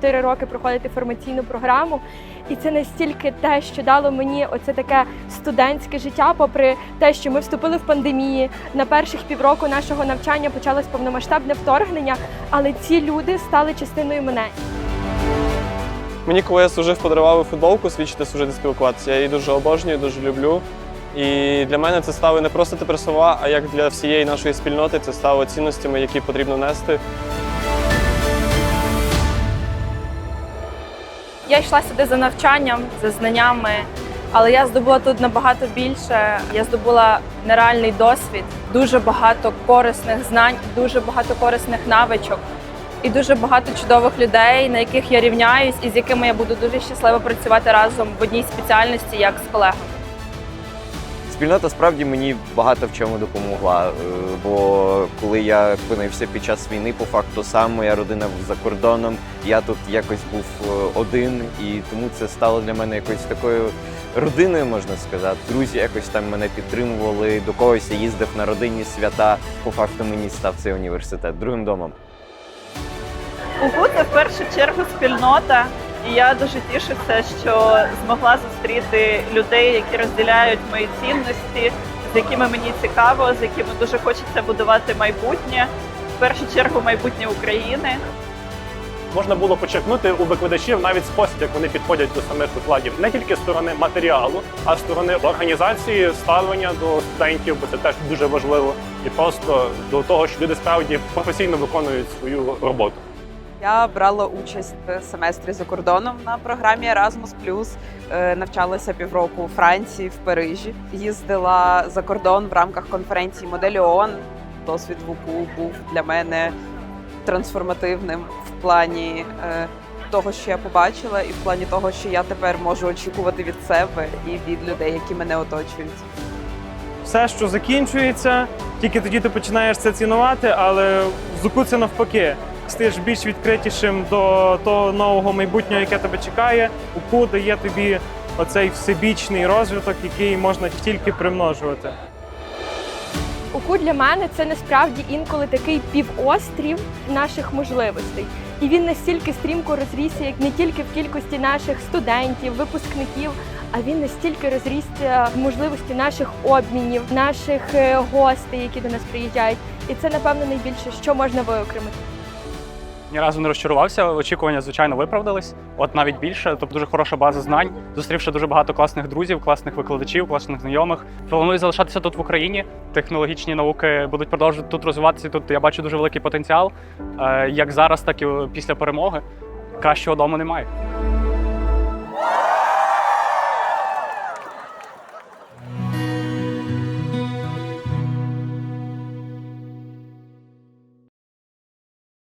4 роки проходити формаційну програму. І це настільки те, що дало мені оце таке студентське життя, попри те, що ми вступили в пандемії. На перших півроку нашого навчання почалось повномасштабне вторгнення, але ці люди стали частиною мене. Мені коли я служив, подарували футболку свідчити служити спілкуватися. Я її дуже обожнюю, дуже люблю. І для мене це стали не просто тепер слова, а як для всієї нашої спільноти це стало цінностями, які потрібно нести. Я йшла сюди за навчанням, за знаннями, але я здобула тут набагато більше. Я здобула нереальний досвід, дуже багато корисних знань, дуже багато корисних навичок і дуже багато чудових людей, на яких я рівняюсь і з якими я буду дуже щаслива працювати разом в одній спеціальності, як з колегами. Спільнота справді мені багато в чому допомогла. е, Бо коли я опинився під час війни, по факту сам моя родина за кордоном, я тут якось був е, один, і тому це стало для мене якоюсь такою родиною, можна сказати. Друзі якось там мене підтримували, до когось я їздив на родинні свята. По факту мені став цей університет другим домом. УКУ це в першу чергу спільнота, і я дуже тішуся, що змогла зустріти людей, які розділяють мої цінності, з якими мені цікаво, з якими дуже хочеться будувати майбутнє, в першу чергу майбутнє України. можна було почерпнути у викладачів навіть спосіб, як вони підходять до самих викладів, не тільки сторони матеріалу, а сторони організації, ставлення до студентів, бо це теж дуже важливо, і просто до того, що люди справді професійно виконують свою роботу. Я брала участь в семестрі за кордоном на програмі Erasmus+, Е, навчалася півроку у Франції, в Парижі. Їздила за кордон в рамках конференції Моделі ООН. Досвід в УКУ був для мене трансформативним в плані е, того, що я побачила, і в плані того, що я тепер можу очікувати від себе і від людей, які мене оточують. все, що закінчується, тільки тоді ти починаєш це цінувати, але в ЗУКу це навпаки. Стаєш більш відкритішим до того нового майбутнього, яке тебе чекає. УКУ дає тобі оцей всебічний розвиток, який можна тільки примножувати. УКУ для мене це насправді інколи такий півострів наших можливостей. І він настільки стрімко розрісся, як не тільки в кількості наших студентів, випускників, а він настільки розрісся в можливості наших обмінів, наших е, гостей, які до нас приїжджають. І це, напевно, найбільше, що можна виокремити. Ні разу не розчарувався. Очікування, звичайно, виправдались. От навіть більше, тобто дуже хороша база знань. Зустрівши дуже багато класних друзів, класних викладачів, класних знайомих. Планую залишатися тут в Україні. Технологічні науки будуть продовжувати тут розвиватися. Тут я бачу дуже великий потенціал, е, як зараз, так і після перемоги. Кращого дому немає.